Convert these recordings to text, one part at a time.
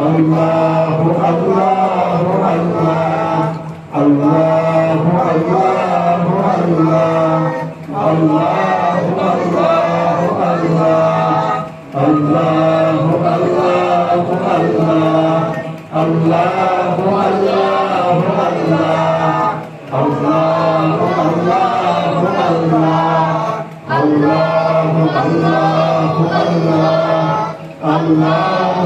الله الله الله الله الله الله الله Allah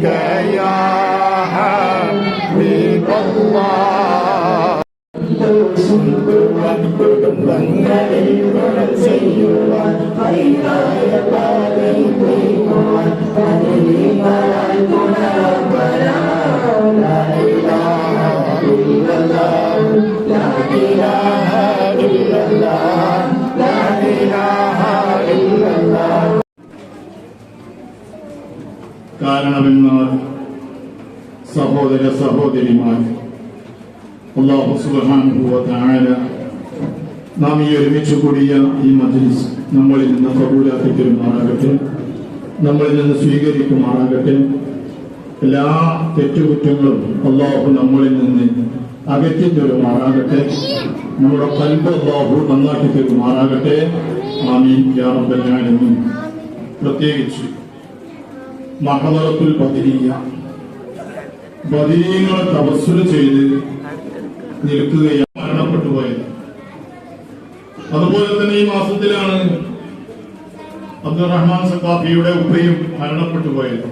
منك يا حبيب الله وَنَزَّلْنَا الْقُرْآنَ خَيْرًا لِلْقَارِئِينَ കാരണവന്മാർ സഹോദര സഹോദരിമാർ അള്ളാഹു തആല നാം ഈ ഒരുമിച്ച് കൂടിയ ഈ മജ്ലിസ് നമ്മളിൽ നിന്ന് കബൂലാക്കി തരുമാറാകട്ടെ നമ്മളിൽ നിന്ന് സ്വീകരിക്കുമാറാകട്ടെ. എല്ലാ തെറ്റുകുറ്റങ്ങളും അള്ളാഹു നമ്മളിൽ നിന്ന് അകറ്റി തരുമാറാകട്ടെ നമ്മുടെ കൽബ് അള്ളാഹു നന്നാക്കി തരുമാറാകട്ടെ. ആമീൻ. യാ റബ്ബൽ പ്രത്യേകിച്ച് മഹദറത്തുൽ ബദരിയ ബദരീങ്ങളെ തപസ്സുര ചെയ്ത് നിൽക്കുകയാണ് മരണപ്പെട്ടു പോയത്. അതുപോലെ തന്നെ ഈ മാസത്തിലാണ് അബ്ദുറഹ്മാൻ സക്കാഫിയുടെ ഉപ്പയും മരണപ്പെട്ടു പോയത്.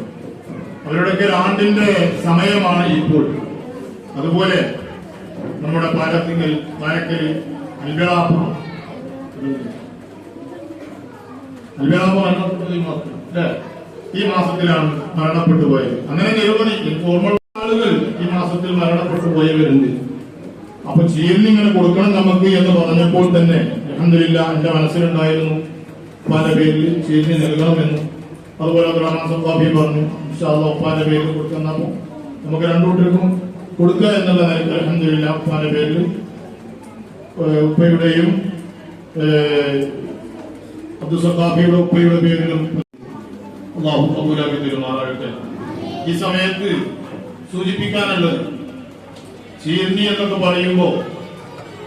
അവരുടെയൊക്കെ ആണ്ടിന്റെ സമയമാണ് ഇപ്പോൾ. അതുപോലെ നമ്മുടെ പാലത്തിങ്ങൽ പാലക്കൽ അൽബിളാപ്പ അൽബിളാപ്പ മരണപ്പെട്ടത് ഈ മാസം അല്ലേ? ഈ മാസത്തിലാണ് മരണപ്പെട്ടു പോയത്. അങ്ങനെ നിരവധി ഓർമ്മ ആളുകൾ ഈ മാസത്തിൽ മരണപ്പെട്ടു പോയവരുണ്ട്. അപ്പൊ ചീർന്നിങ്ങനെ കൊടുക്കണം നമുക്ക് എന്ന് പറഞ്ഞപ്പോൾ തന്നെ അഹമ്മദില്ല എന്റെ മനസ്സിലുണ്ടായിരുന്നു പല പേരിൽ ചീലിന് നൽകണമെന്ന്. അതുപോലെ അബ്ദുറഹ്മാൻ സബ്ബാബി പറഞ്ഞു ഉപ്പാന്റെ പേരിൽ കൊടുക്കുന്നപ്പോ നമുക്ക് രണ്ടുകൂട്ടർക്കും കൊടുക്കുക എന്നുള്ള നിലയ്ക്ക് അഹമ്മദില്ല ഉപ്പാന്റെ പേരിൽ ഉപ്പയുടെയും അബ്ദുസഖാഫിയുടെ ഉപ്പയുടെ പേരിലും അള്ളാഹു ഈ സമയത്ത് സൂചിപ്പിക്കാനുള്ളത് ചീർണി എന്നൊക്കെ പറയുമ്പോൾ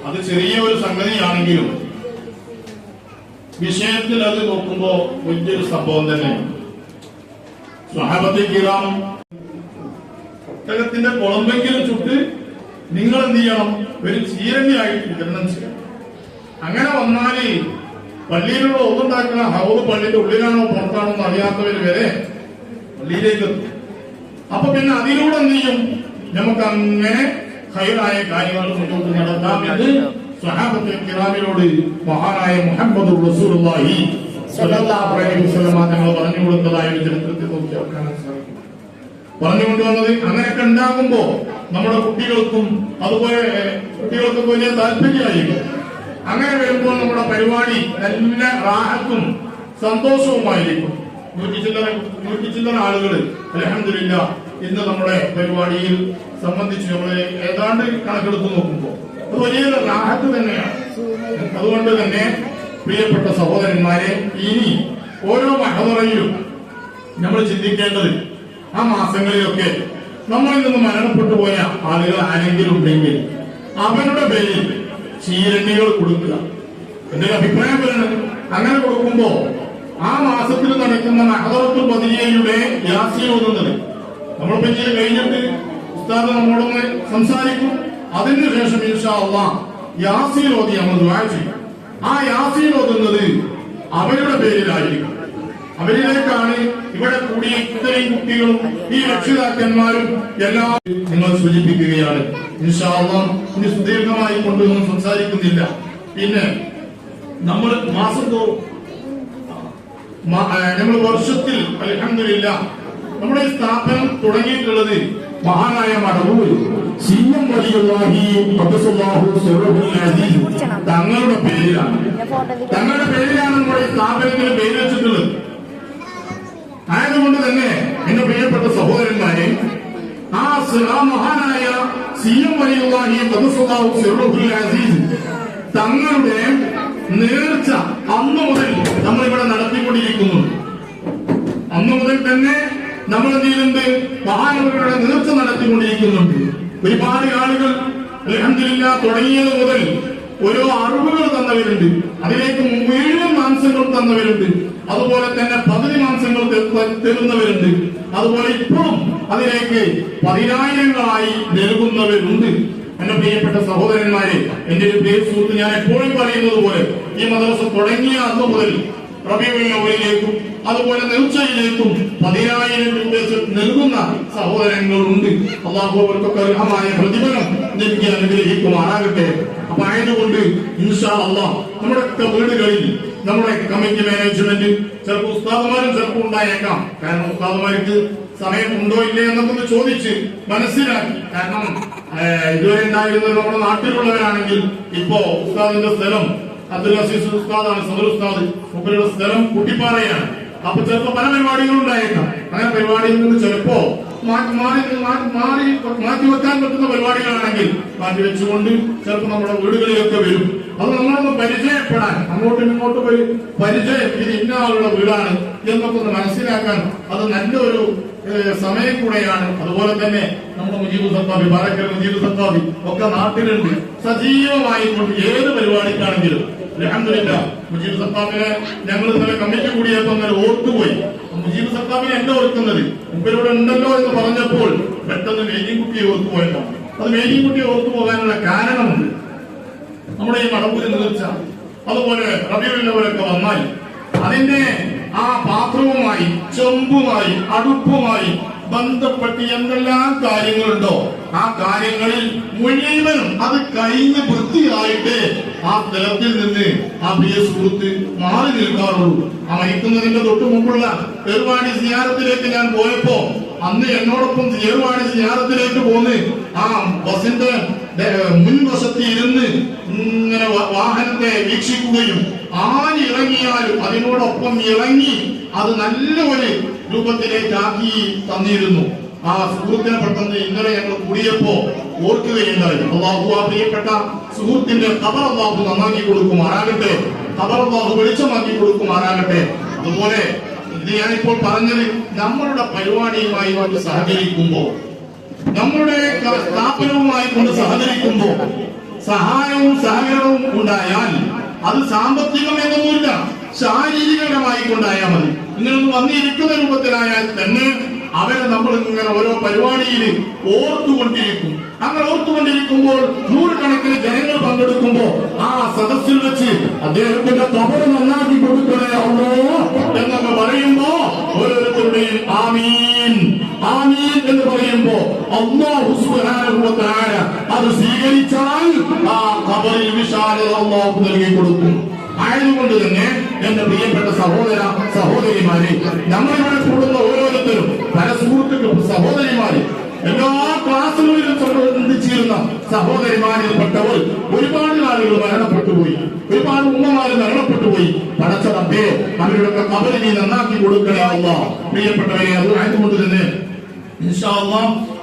അത് ചെറിയ ഒരു സംഗതിയാണെങ്കിലും വിഷയത്തിൽ അത് നോക്കുമ്പോൾ വലിയൊരു സംഭവം തന്നെ സ്വഹാബത്തെ കീറാം പുസ്തകത്തിന്റെ കുളമ്പെങ്കിലും ചുട്ട് നിങ്ങൾ എന്ത് ചെയ്യണം? ഒരു ചീരണിയായിട്ട് വിതരണം ചെയ്യണം. അങ്ങനെ വന്നാൽ പള്ളിയിലുള്ള ഒന്നുണ്ടാക്കുന്ന ഹൗദ് പള്ളിന്റെ ഉള്ളിലാണോ പുറത്താണോ എന്ന് അറിയാത്തവര് വരെ പള്ളിയിലേക്ക് എത്തും. അപ്പൊ പിന്നെ അതിലൂടെ എന്ത് ചെയ്യും? നമുക്ക് അങ്ങനെ ഹൈറായ കാര്യങ്ങൾ മുന്നോട്ട് നടത്താം എന്ന് സ്വഹാബത്തെ കിറാമിനോട് മഹാനായ മുഹമ്മദ് വസല്ലം തങ്ങൾ പറഞ്ഞു കൊടുത്തതായ ഒരു ചരിത്രത്തിൽ അവർക്കാണ് സാധിക്കും. പറഞ്ഞുകൊണ്ടുവന്നത് അങ്ങനെയൊക്കെ ഉണ്ടാകുമ്പോ നമ്മുടെ കുട്ടികൾക്കും അതുപോലെ കുട്ടികൾക്കും വലിയ താല്പര്യമായിരിക്കും. അങ്ങനെ വരുമ്പോൾ നമ്മുടെ പരിപാടി നല്ല റാഹത്തും സന്തോഷവുമായിരിക്കും. നൂറ്റി ചില്ലറ നൂറ്റി ചില്ലറ ആളുകൾ അലഹമില്ല ഇന്ന് നമ്മുടെ പരിപാടിയിൽ സംബന്ധിച്ച് നമ്മൾ ഏതാണ്ട് കണക്കെടുത്ത് നോക്കുമ്പോൾ അത് വലിയ റാഹത്ത് തന്നെയാണ്. അതുകൊണ്ട് തന്നെ പ്രിയപ്പെട്ട സഹോദരന്മാരെ ഇനി ഓരോ മഹതറയിലും നമ്മൾ ചിന്തിക്കേണ്ടത് ആ മാസങ്ങളിലൊക്കെ നമ്മളിൽ നിന്ന് മരണപ്പെട്ടു പോയ ആളുകൾ ആരെങ്കിലും ഉണ്ടെങ്കിൽ അവരുടെ പേരിൽ ചീരണികൾ കൊടുക്കുക. എന്റെ അഭിപ്രായം പറയുന്നത് അങ്ങനെ കൊടുക്കുമ്പോ ആ മാസത്തിൽ നടക്കുന്ന മഹദറത്തുൽ ബദിയയുടെ യാസി ഓതുന്നത് നമ്മൾ ഇങ്ങനെ കഴിഞ്ഞിട്ട് ഉസ്താദ് നമ്മോടൊന്ന് സംസാരിക്കും. അതിനുശേഷം ഇൻഷാ അള്ളാ യാസീൻ ഓതി നമ്മൾ ദുആ ചെയ്യും. ആ യാസീൻ ഓതുന്നത് അവരുടെ പേരിലായിരിക്കും. അവരിലേക്കാണ് ഇവിടെ കൂടിയ ഇത്രയും കുട്ടികളും ഈ രക്ഷിതാക്കന്മാരും എല്ലാം നിങ്ങൾ സൂചിപ്പിക്കുകയാണ്. ഇനി സുദീർഘമായി കൊണ്ടൊന്നും സംസാരിക്കുന്നില്ല. പിന്നെ നമ്മൾ മാസം നമ്മൾ വർഷത്തിൽ അലഹമില്ല നമ്മുടെ സ്ഥാപനം തുടങ്ങിയിട്ടുള്ളത് മഹാനായ മടവൂർ സി എം തങ്ങളുടെ പേരിലാണ്. തങ്ങളുടെ പേരിലാണ് നമ്മുടെ സ്ഥാപനത്തിന് പേര് വെച്ചിട്ടുള്ളത്. ആയതുകൊണ്ട് തന്നെ എന്റെ പ്രിയപ്പെട്ട സഹോദരന്മാരെ ആ മഹാനായ സി എം സിറഹുൽ അസീസ്. തങ്ങളുടെ നേർച്ച അന്ന് മുതൽ നമ്മളിവിടെ നടത്തിക്കൊണ്ടിരിക്കുന്നു. അന്ന് മുതൽ തന്നെ നമ്മൾ എന്ത് മഹാനവരുടെ നേർച്ച നടത്തിക്കൊണ്ടിരിക്കുന്നുണ്ട്. ഒരുപാട് ആളുകൾ അലഹമില്ല തുടങ്ങിയത് മുതൽ ഓരോ അറിവുകൾ തന്നവരുണ്ട്. അതിലേക്ക് മുഴുവൻ മാംസങ്ങൾ തന്നവരുണ്ട്. അതുപോലെ തന്നെ പകുതി മാംസങ്ങൾ തരുന്നവരുണ്ട്. അതുപോലെ ഇപ്പോഴും അതിലേക്ക് പതിനായിരങ്ങളായി നൽകുന്നവരുണ്ട്. എന്റെ പ്രിയപ്പെട്ട സഹോദരന്മാരെ എന്റെ ഒരു പേര് സുഹൃത്ത് ഞാൻ എപ്പോഴും പറയുന്നത് പോലെ ഈ മദ്രസ തുടങ്ങിയ അന്ന് മുതൽ റബിയുള്ളവരിലേക്കും അതുപോലെ നെൽച്ചയിലേക്കും പതിനായിരം രൂപ നൽകുന്ന സഹോദരങ്ങളുണ്ട്. അള്ളാഹു അവർക്കൊക്കെ അർഹമായ പ്രതിഫലം നൽകി അനുഗ്രഹിക്കുമാറാകട്ടെ. അപ്പൊ ആയതുകൊണ്ട് ഇൻഷാ അള്ളാഹ് നമ്മുടെ വീടുകളിൽ നമ്മുടെ കമ്മിറ്റി മാനേജ്മെന്റ് ചിലപ്പോൾ ഉസ്താദുമാരും ചിലപ്പോൾ ഉണ്ടായേക്കാം. കാരണം ഉസ്താദുമാർക്ക് സമയം ഉണ്ടോ ഇല്ലേ എന്നൊക്കെ ചോദിച്ച് മനസ്സിലാക്കി. കാരണം ഇതുവരെ ഉണ്ടായിരുന്നത് നമ്മുടെ നാട്ടിലുള്ളവരാണെങ്കിൽ ഇപ്പോ ഉസ്താദിന്റെ സ്ഥലം അബ്ദുൽ അസീസ് ഉസ്താദാണ് സദർ ഉസ്താദ്. മുപ്പരുടെ സ്ഥലം കുട്ടിപ്പാറയാണ്. അപ്പൊ ചിലപ്പോ പല പരിപാടികളും ഉണ്ടായേക്കാം. അങ്ങനെ പരിപാടിയിൽ നിന്ന് ചിലപ്പോ മാറി മാറി മാറ്റി വെക്കാൻ പറ്റുന്ന പരിപാടികളാണെങ്കിൽ മാറ്റി വെച്ചുകൊണ്ട് ചിലപ്പോ നമ്മുടെ വീടുകളിലൊക്കെ വരും. അത് നമ്മളൊന്ന് പരിചയപ്പെടാൻ അങ്ങോട്ടും ഇങ്ങോട്ടും ഒരു പരിചയം ഇത് ഇന്ന ആളുടെ വീടാണ് എന്നൊക്കെ ഒന്ന് മനസ്സിലാക്കാൻ അത് നല്ലൊരു സമയം കൂടെയാണ്. അതുപോലെ തന്നെ നമ്മുടെ മുജീബ് സത്താബി ബാലക്കൽ മുജീബ് സത്താബി ഒക്കെ നാട്ടിലുണ്ട്. സജീവമായി കൊണ്ട് ഏത് പരിപാടിക്കാണെങ്കിലും അൽഹംദുലില്ലാ മുജീബ് സത്താബിനെ ഞങ്ങൾ ഇന്നലെ കമ്മിറ്റി കൂടിയപ്പോൾ അങ്ങനെ ഓർത്തുപോയി. മുജീബ് സത്താബിനെ അല്ല ഓർക്കുന്നത്? മുമ്പിലൂടെ ഉണ്ടല്ലോ എന്ന് പറഞ്ഞപ്പോൾ പെട്ടെന്ന് മേജിൻകുട്ടിയെ ഓർത്തുപോയതാണ്. അത് മേജിൻകുട്ടിയെ ഓർത്തു പോകാനുള്ള കാരണമുണ്ട്. നമ്മുടെ ഈ മടപൂജ നിർച്ച അതുപോലെ റബിയുള്ളവരൊക്കെ വന്നാൽ അതിന്റെ ആ പാത്രവുമായി ചെമ്പുമായി അടുപ്പുമായി ബന്ധപ്പെട്ട് എന്തെല്ലാം കാര്യങ്ങളുണ്ടോ ആ കാര്യങ്ങളിൽ മുഴുവനും അത് കഴിഞ്ഞ് വൃത്തിയായിട്ട് ആ തലത്തിൽ നിന്ന് ആ പ്രിയ സുഹൃത്ത് മാറി നിൽക്കാറുള്ളൂ. ആ മയക്കുന്നതിന്റെ തൊട്ട് മുമ്പുള്ള പെരുവാണി സിയാരത്തിലേക്ക് ഞാൻ പോയപ്പോ അന്ന് എന്നോടൊപ്പം ചെറുവാടി സിയാരത്തിലേക്ക് പോന്ന് ആ ബസിന്റെ മുൻവശത്ത് ഇരുന്ന് ഇങ്ങനെ വാഹനത്തെ വീക്ഷിക്കുകയും ആര് ഇറങ്ങിയാലും അതിനോടൊപ്പം ഇറങ്ങി അത് നല്ല ഒരു രൂപത്തിലേക്കാക്കി തന്നിരുന്നു. ആ സുഹൃത്തിനെ പെട്ടെന്ന് ഇന്നലെ ഞങ്ങൾ കൂടിയപ്പോ ഓർക്കുകയുണ്ടായി അള്ളാഹു ആ പ്രിയപ്പെട്ട സുഹൃത്തിന്റെ കബർ അള്ളാഹു നന്നാക്കി കൊടുക്കുമാറാകട്ടെ കബർ അള്ളാഹു വെളിച്ചമാക്കി കൊടുക്കുമാറാകട്ടെ അതുപോലെ ഇത് ഞാനിപ്പോൾ പറഞ്ഞത് നമ്മളുടെ പരിപാടിയുമായി സഹകരിക്കുമ്പോൾ നമ്മുടെ സ്ഥാപനവുമായി കൊണ്ട് സഹകരിക്കുമ്പോൾ സഹായവും സഹകരണവും ഉണ്ടായാൽ അത് സാമ്പത്തികം എന്നൊന്നുമില്ല ശാരീരികമായി കൊണ്ടായാൽ മതി. ഇങ്ങനെ വന്നിരിക്കുന്ന രൂപത്തിലായാൽ തന്നെ അവരെ നമ്മൾ ഇങ്ങനെ ഓരോ പരിപാടിയിൽ ഓർത്തുകൊണ്ടിരിക്കും. അങ്ങനെ ഓർത്തുകൊണ്ടിരിക്കുമ്പോൾ നൂറുകണക്കിന് ജനങ്ങൾ പങ്കെടുക്കുമ്പോൾ ആ സദസ്സിൽ വെച്ച് അദ്ദേഹത്തിന്റെ തപ നന്നാക്കി കൊടുക്കണേ എന്നൊക്കെ പറയുമ്പോ ഓരോരുത്തരുടെയും ആമീൻ. ആമീൻ എന്ന് പറയുമ്പോ അള്ളാഹു സുബ്ഹാനഹു വ തആല അത് സ്വീകരിച്ചാൽ ആ ഖബറിൽ വിശാലത അള്ളാഹു നൽകി കൊടുക്കും. ആയതുകൊണ്ട് തന്നെ എന്റെ പ്രിയപ്പെട്ട സഹോദര സഹോദരിമാരെ നമ്മളിവിടെ കൂടുന്ന ഓരോരുത്തരും പല സുഹൃത്തുക്കളും സഹോദരിമാര് എല്ലാ ക്ലാസ്സുകളിലും സംബന്ധിച്ചിരുന്ന സഹോദരിമാരിൽ പെട്ടവർ ഒരുപാട് ആളുകൾ മരണപ്പെട്ടു പോയി. ഒരുപാട് ഉമ്മമാര് മരണപ്പെട്ടു പോയി. പടച്ചടപ്പേ അവരുടെ കബറി നീ നന്നാക്കി കൊടുക്കണേ പ്രിയപ്പെട്ടവരെ അത് ആയതുകൊണ്ട് തന്നെ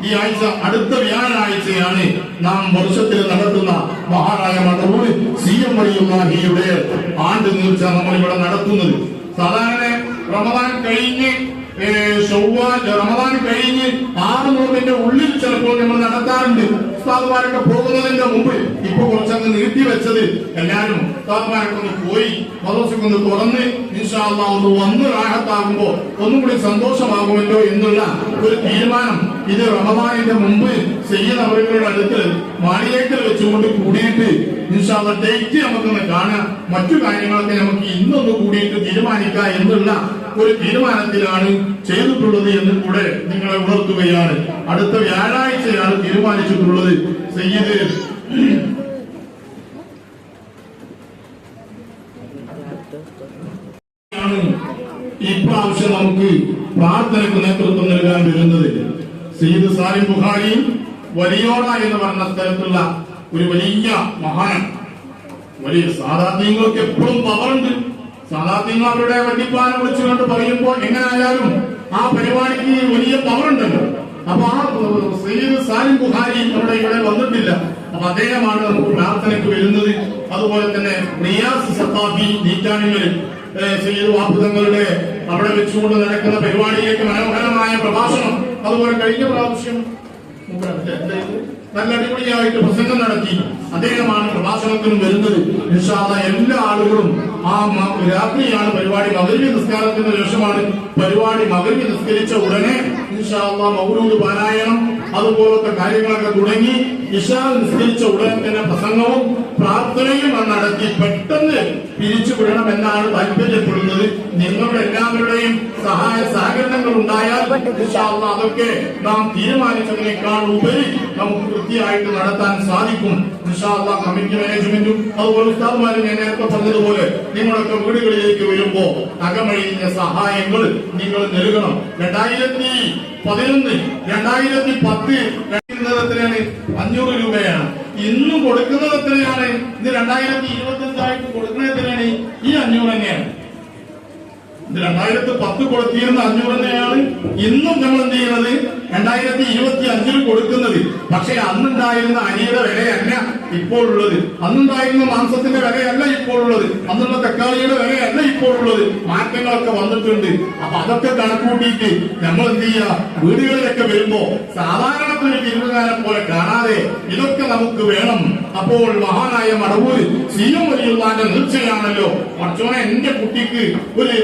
ഈ ആഴ്ച അടുത്ത വ്യാഴാഴ്ചയാണ് നാം വർഷത്തിൽ നടത്തുന്ന മഹാനായ മടവൂർ സി എം വഴിയുള്ള ആണ്ട് നീർച്ച നമ്മൾ ഇവിടെ നടത്തുന്നത്. സാധാരണ റമദാൻ കഴിഞ്ഞ് ചൊവ്വാൽ റമദാൻ കഴിഞ്ഞ് ആറ് നോമ്പിന്റെ ഉള്ളിൽ ചിലപ്പോൾ നമ്മൾ നടത്താറുണ്ട് ഉസ്താദുമാരൊക്കെ പോകുന്നതിന്റെ മുമ്പ് നീട്ടി വെച്ചത് എല്ലാരും ഉസ്താദുമാരൊക്കെ പോയി മദോസൊക്കെ ഒന്ന് തുറന്ന് അല്ലാഹ് ഒന്ന് വന്ന് റാഹത്താകുമ്പോ ഒന്നും കൂടി സന്തോഷമാകുമല്ലോ എന്നുള്ള ഒരു തീരുമാനം ഇത് റമദാനിന്റെ മുമ്പ് സയ്യിദ് അവരുടെ അടുത്ത് മാളിയേക്കൽ വെച്ചുകൊണ്ട് കൂടിയിട്ട് ഇൻഷാല്ല ഡേറ്റ് നമുക്കൊന്ന് കാണാം. മറ്റു കാര്യങ്ങളൊക്കെ നമുക്ക് ഇന്നൊന്ന് കൂടിയിട്ട് തീരുമാനിക്കാം എന്നുള്ള ഒരു തീരുമാനത്തിലാണ് ചെയ്തിട്ടുള്ളത് എന്ന് കൂടെ നിങ്ങളെ ഉണർത്തുകയാണ്. അടുത്ത വ്യാഴാഴ്ചയാണ് തീരുമാനിച്ചിട്ടുള്ളത്. സയ്യിദ് ഇപ്രാവശ്യം നമുക്ക് പ്രാർത്ഥനയ്ക്ക് നേതൃത്വം നൽകാൻ വരുന്നത്. സയ്യിദ് സാലിം ബുഖാരി വലിയോട എന്ന് പറഞ്ഞ സ്ഥലത്തുള്ള ഒരു വലിയ മഹാൻ വലിയ സാധാർത്ഥ്യങ്ങൾക്ക് എപ്പോഴും പവറുണ്ട്. സാധാർത്ഥ്യങ്ങൾ അവരുടെ വല്യപ്പാനെ വിളിച്ചുകൊണ്ട് പറയുമ്പോൾ എങ്ങനെയായാലും ആ പരിപാടിക്ക് വലിയ പവറുണ്ടല്ലോ. അപ്പൊ ആ സയ്യിദ് സാലിം ബുഖാരി അവിടെ ഇവിടെ വന്നിട്ടില്ല. അപ്പൊ അദ്ദേഹമാണ് പ്രാർത്ഥനയ്ക്ക് വരുന്നത്. അതുപോലെ തന്നെ നിയാസ് സഫാബി നീറ്റാണിങ്ങളിൽ സയ്യിദ് അവിടെ വെച്ചുകൊണ്ട് നടക്കുന്ന പരിപാടിയിലേക്ക് മനോഹരമായ പ്രഭാഷണം. അതുപോലെ കഴിഞ്ഞ പ്രാവശ്യം നല്ല അടിപൊളിയായിട്ട് പ്രസംഗം നടത്തി. അദ്ദേഹമാണ് പ്രഭാഷണത്തിനും വരുന്നത്. നിഷാദ എല്ലാ ആളുകളും ആ രാത്രിയാണ് പരിപാടി മകരവി നിസ്കാരത്തിന് ശേഷമാണ് പരിപാടി മകരവി നിസ്കരിച്ച ഉടനെ നിഷാദ മൗലൂദ് പാരായണം അതുപോലത്തെ കാര്യങ്ങളൊക്കെ തുടങ്ങി ഇഷാ നിസ്കരിച്ച ഉടനെ തന്നെ പ്രസംഗവും പ്രാർത്ഥനയും നടത്തി പെട്ടെന്ന് പിരിച്ചു വിടണം എന്നാണ് താല്പര്യപ്പെടുന്നത്. നിങ്ങളുടെ എല്ലാവരുടെയും സഹായ സഹകരണങ്ങൾ ഉണ്ടായാൽ അതൊക്കെ നാം തീരുമാനിച്ചതിനേക്കാൾ ഉപരി നമുക്ക് വൃത്തിയായിട്ട് നടത്താൻ സാധിക്കും. കമ്മിറ്റി മാനേജ്മെന്റും അതുപോലെ ഉസ്താദ്മാരും ഞാൻ നേരത്തെ പറഞ്ഞതുപോലെ നിങ്ങളൊക്കെ വീടുകളിലേക്ക് വരുമ്പോ അകമഴിഞ്ഞ സഹായങ്ങൾ നിങ്ങൾ നൽകണം. രണ്ടായിരത്തി പതിനൊന്ന് രണ്ടായിരത്തി പത്ത് എത്രയാണ്? അഞ്ഞൂറ് രൂപയാണ്. ഇന്ന് കൊടുക്കുന്നത് എത്രയാണ്? ഇത് രണ്ടായിരത്തി ഇരുപത്തി അഞ്ചായിട്ട് കൊടുക്കുന്നത് എത്രയാണ്? ഈ അഞ്ഞൂറ് തന്നെയാണ്. രണ്ടായിരത്തി പത്ത് കൊടുത്തിരുന്ന അഞ്ഞൂറ് തന്നെയാണ്. ഇന്നും നമ്മൾ എന്ത് ചെയ്യുന്നത്? രണ്ടായിരത്തി ഇരുപത്തി അഞ്ചിൽ കൊടുക്കുന്നത്. പക്ഷെ അന്നുണ്ടായിരുന്ന അരിയുടെ വിലയല്ല. ഇപ്പോൾ ഉള്ളത് അന്നുണ്ടായിരുന്ന മാംസത്തിന്റെ വിലയല്ല ഇപ്പോൾ ഉള്ളത് അന്നുള്ള തക്കാളിയുടെ വിലയല്ല ഇപ്പോൾ ഉള്ളത് മാറ്റങ്ങളൊക്കെ വന്നിട്ടുണ്ട്. അപ്പൊ അതൊക്കെ കണക്കൂട്ടിയിട്ട് നമ്മൾ എന്ത് ചെയ്യുക? വീടുകളിലൊക്കെ വരുമ്പോ സാധാരണ ഒരു തിരുവുകാരൻ പോലെ കാണാതെ ഇതൊക്കെ നമുക്ക് വേണം. അപ്പോൾ മഹാനായ മടവൂര് സിയം വലിയുള്ളാന്റെ തീർച്ചയാണല്ലോ മച്ചോനെ എന്റെ കുട്ടിക്ക് ഒരു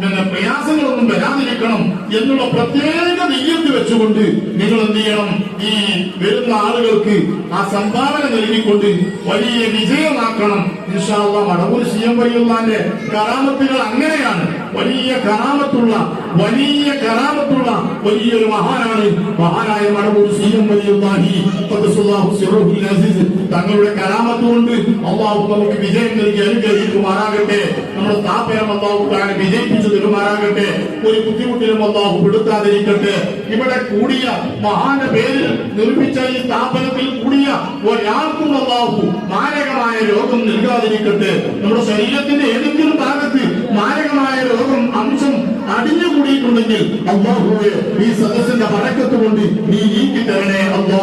പിന്നെ പ്രയാസങ്ങളൊന്നും വരാതിരിക്കണം എന്നുള്ള പ്രത്യേക നെയ്യത്ത് വെച്ചുകൊണ്ട് നിങ്ങൾ എന്ത് ചെയ്യണം? ഈ വരുന്ന ആളുകൾക്ക് ആ സംഭാവന നൽകിക്കൊണ്ട് വലിയ വിജയമാക്കണം. ഇൻഷാല്ല മടവൂർ സിയം വലിയുള്ളാന്റെ കറാമത്തുകൾ അങ്ങനെയാണ്. വലിയ കറാമത്തുള്ള വലിയ കറാമത്തുള്ള വലിയൊരു മഹാനാണ് മഹാനായ മടവൂർ സിയം വലിയുള്ളാഹി ഖദ്ദസുല്ലാഹു സിറഹുൽ അസീസ്. തങ്ങളുടെ കരാമത്ത് കൊണ്ട് അള്ളാഹു നമുക്ക് വിജയം നൽകി അനുഗ്രഹിക്കുമാറാകട്ടെ. നമ്മുടെ സ്ഥാപനം അള്ളാഹു താൻ വിജയിപ്പിച്ചു തരുമാറാകട്ടെ. ഒരു ബുദ്ധിമുട്ടിലും അള്ളാഹു പെടുത്താതിരിക്കട്ടെ. ഇവിടെ കൂടിയ മഹാന്റെ പേരിൽ നിർമ്മിച്ച ഈ താപനത്തിൽ കൂടിയ ഒരാൾക്കും അള്ളാഹു മാരകമായ രോഗം നൽകാതിരിക്കട്ടെ. നമ്മുടെ ശരീരത്തിന്റെ ഏതെങ്കിലും ഭാഗത്ത് മാരകമായ രോഗം അംശം അടിഞ്ഞുകൂടിയിട്ടുണ്ടെങ്കിൽ അള്ളാഹുവെ ഈ സദസ്സിന്റെ വടക്കത്ത് കൊണ്ട് നീ നീക്കി തരണേ അള്ളാ.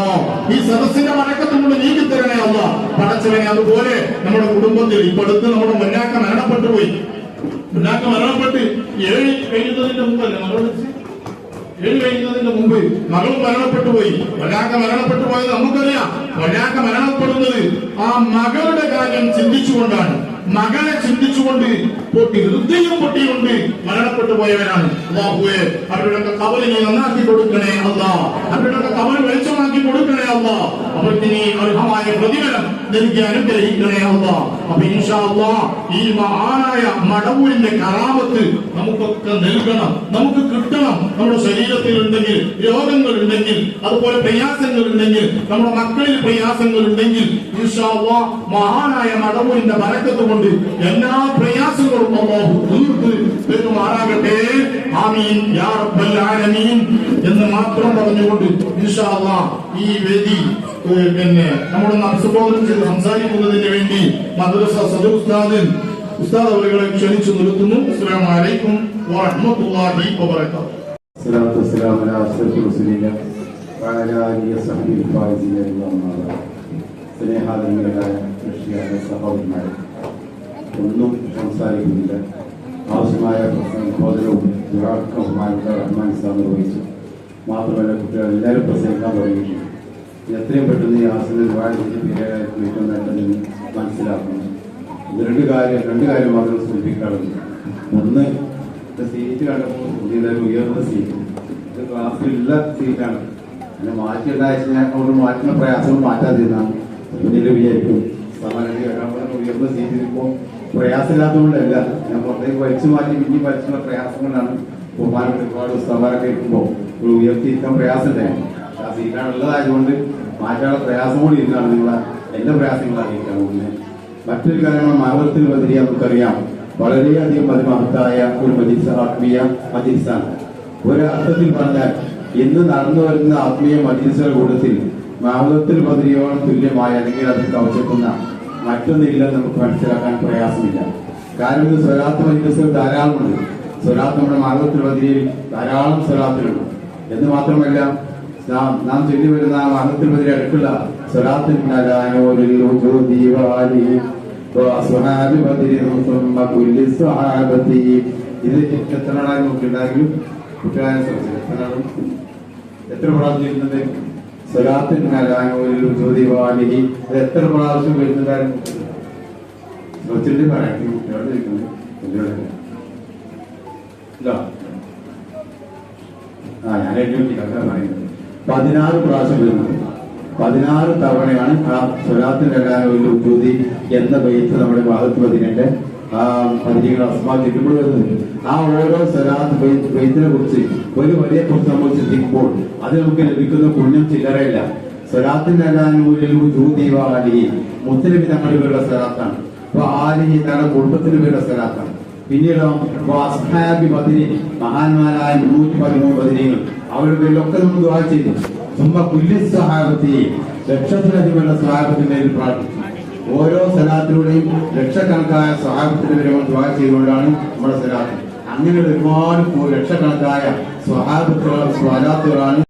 ഈ സദസ്സിന്റെ വടക്കത്ത് കൊണ്ട് നീക്കി തരണേ അള്ളാ. പടച്ചവനെ അതുപോലെ നമ്മുടെ കുടുംബത്തിൽ ഇപ്പൊ അടുത്ത് നമ്മുടെ മുന്നാക്ക മരണപ്പെട്ടു പോയി. മുന്നാക്ക മരണപ്പെട്ട് ഏഴ് കഴിയുന്നതിന്റെ മുമ്പല്ലേ മകളെ ഏഴ് കഴിയുന്നതിന്റെ മുമ്പ് മകളും മരണപ്പെട്ടു പോയി. ഒരാക്ക മരണപ്പെട്ടു പോയത് നമുക്കറിയാം. ഒരാക്ക മരണപ്പെടുന്നത് ആ മകളുടെ കാര്യം ചിന്തിച്ചുകൊണ്ടാണ്. മകളെ ചിന്തിച്ചുകൊണ്ട് പൊട്ടി ഹൃദയം പൊട്ടിയുണ്ട് മരണപ്പെട്ടു പോയവരാണ്. അള്ളാഹുവെ അവരുടെ കവലിനെ നന്നാക്കി കൊടുക്കണേ അല്ല അവരുടെ കവൽ വെളിച്ചമാക്കി കൊടുക്കണേ അല്ല അവർക്ക് നീ അർഹമായ പ്രതിഫലം നൽകി അനുഗ്രഹിക്കണേ അല്ല അപ്പൊ ഇൻഷാ അല്ലാ ഈ മഹാനായ മടവൂരിന്റെ കറാമത്ത് നമുക്കൊക്കെ നൽകണം നമുക്ക് കിട്ടണം. നമ്മുടെ ശരീരത്തിൽ ഉണ്ടെങ്കിൽ രോഗങ്ങൾ ഉണ്ടെങ്കിൽ അതുപോലെ പ്രയാസങ്ങൾ ഉണ്ടെങ്കിൽ നമ്മുടെ മക്കളിൽ പ്രയാസങ്ങൾ ഉണ്ടെങ്കിൽ ഇൻഷാ അല്ലാ മഹാനായ മടവൂരിന്റെ വരക്കത്ത് കൊണ്ട് എല്ലാ പ്രയാസങ്ങളും അല്ലാഹു തീർത്ത് പെരുമാറാകട്ടെ ആമീൻ യാ റബ്ബൽ ആലമീൻ എന്ന് മാത്രം പറഞ്ഞുകൊണ്ട് ഇൻഷാ അല്ലാ ഈ വേദി ഏഹ്, പിന്നെ നമ്മുടെ അഭിസംബോധന ചെയ്ത് സംസാരിക്കുന്നതിന് വേണ്ടി മദ്രസ സദർ ഉസ്താദ് ഉസ്താദ് അവരുകളെ ക്ഷണിച്ചു നിർത്തുന്നു അസ്സലാമു അലൈക്കും വറഹ്മത്തുള്ളാഹി വബറകാതുഹു الصلاة والسلام على أشرف رسول الله وعلى آله وصحبه الفائزين اللهم بعد സ്നേഹാദരങ്ങളായ കൃഷിയായ സഹോദരന്മാരെ ഒന്നും സംസാരിക്കുന്നില്ല. ആവശ്യമായ പ്രസംഗോദരവും ദുരാക്കവുമായുള്ള റഹ്മാൻ സാർ നിർവഹിച്ചു. മാത്രമല്ല കുട്ടികൾ എല്ലാവരും പ്രസംഗിക്കാൻ തുടങ്ങിയിട്ടുണ്ട്. എത്രയും പെട്ടെന്ന് ഈ ആസനം വാഴത്തിന്റെ പേരായി ഏറ്റവും മനസ്സിലാക്കുന്നു. ഇത് രണ്ട് കാര്യം രണ്ട് കാര്യം മാത്രം സൂചിപ്പിക്കാറുണ്ട്. ഒന്ന് സീറ്റ് കണ്ടപ്പോൾ ഇതിന്റെ ഒരു ഉയർന്ന സീറ്റ് ഇത് ക്ലാസ്സിലുള്ള സീറ്റാണ് പിന്നെ മാറ്റി ഞാൻ കൊണ്ട് മാറ്റുന്ന പ്രയാസങ്ങൾ മാറ്റാതിരുന്നാണ് പിന്നീട് വിചാരിക്കും സമരം ഉയർന്ന സീറ്റ് ഇപ്പോൾ പ്രയാസമില്ലാത്തതുകൊണ്ടല്ല. ഞാൻ പുറത്തേക്ക് വലിച്ചു മാറ്റി പിന്നെ വലിച്ചുള്ള പ്രയാസം കൊണ്ടാണ് ബഹുമാനം ഒരുപാട് ഉസ്താമാരൊക്കെ ഇരിക്കുമ്പോൾ ഒരു ഉയർത്തിയിരിക്കാൻ പ്രയാസമുണ്ടായിരുന്നു ആ സീറ്റാണുള്ളതായതുകൊണ്ട് മാറ്റാനുള്ള പ്രയാസം കൂടി ഇരുന്നാണ് നിങ്ങളെ എല്ലാ പ്രയാസങ്ങളും അറിയിക്കാൻ പോകുന്നത്. മറ്റൊരു കാര്യമാണ് മരണത്തിൽ ബദരിയ നമുക്കറിയാം. വളരെയധികം അതിമഹത്തായ ഒരു മജിൽസ ആത്മീയ മജിൽസാണ് ഒരു അർത്ഥത്തിൽ പറഞ്ഞാൽ ഇന്ന് നടന്നു വരുന്ന ആത്മീയ മജിൽസുകളുടെ കൂട്ടത്തിൽ മാർഗത്തിൽ ബദരിയോളം തുല്യമായ അല്ലെങ്കിൽ അത് കവചക്കുന്ന മറ്റൊന്നില്ലെന്ന് നമുക്ക് മനസ്സിലാക്കാൻ പ്രയാസമില്ല. കാരണം ഇത് സ്വരാത്മ ഇൻഡസ്ട്രികൾ ധാരാളമുണ്ട്. സ്വരാത്ത് നമ്മുടെ മാർഗത്തിലുപതിയിൽ ധാരാളം സ്വരാത്തിലുണ്ട് എന്ന് മാത്രമല്ല നാം നാം ചൊല്ലി വരുന്ന മാർഗത്തിലുപതി അടുക്കുള്ള സ്വരാത്തിൽ ഇത് എത്ര ആളായി നോക്കിയിട്ടുണ്ടെങ്കിലും കുട്ടികളെ എത്ര പ്രാവശ്യം ചെയ്യുന്നുണ്ട് സ്വലാത്തിനാലായോരു ജ്യോതിവാലിഹി അത് എത്ര പ്രാവശ്യം വരുന്നതായിരുന്നു പറയുന്നത്. പതിനാറ് പ്രാവശ്യം വരുന്നത് പതിനാറ് തവണയാണ് ആ സ്വരാത്തിന്റെ ഉദ്യോഗി എന്ന ബെയ്ത്ത് നമ്മുടെ ഭാഗത്ത് പതിനെട്ട്. ആ പതിനീകൾ അസ്മാ കിട്ടുമ്പോൾ വരുന്നത്. ആ ഓരോ സ്വലാത്ത് ബെയ്ത്തിനെ കുറിച്ച് ഒരു വലിയ കുറിച്ച് നമ്മൾ ചിന്തിക്കുമ്പോൾ അത് നമുക്ക് ലഭിക്കുന്ന പുണ്യം ചില്ലറയില്ല. സ്വലാത്തിന്റെ ആലിഹി മുസ്ലിം തങ്ങളുടെ സ്വലാത്താണ് അപ്പൊ ആലിഹി തങ്ങളുടെ കുടുംബത്തിന് പേരുടെ സ്വലാത്താണ് പിന്നീട് അസ്ഹാബി ബദിരി മഹാന്മാരായ മുന്നൂറ്റി പതിമൂന്ന് ബദിരികൾ അവരുടെ പേരിലൊക്കെ നമ്മൾ ദുആ ചെയ്തു. സുമ്മ പുല്യ സഹാബത്തി ലക്ഷത്തിലധികമുള്ള സഹാബത്തിന്റെ പ്രാർത്ഥിച്ചു ഓരോ സലാത്തിലൂടെയും ലക്ഷക്കണക്കായ സ്വഹാബത്തിന്റെ പേര് നമ്മൾ ദുആ ചെയ്തുകൊണ്ടാണ് നമ്മുടെ സലാത്ത്. അങ്ങനെ ഒരുപാട് ലക്ഷക്കണക്കായ സ്വഹാബത്തുകൾ സ്വലാത്തുകളാണ്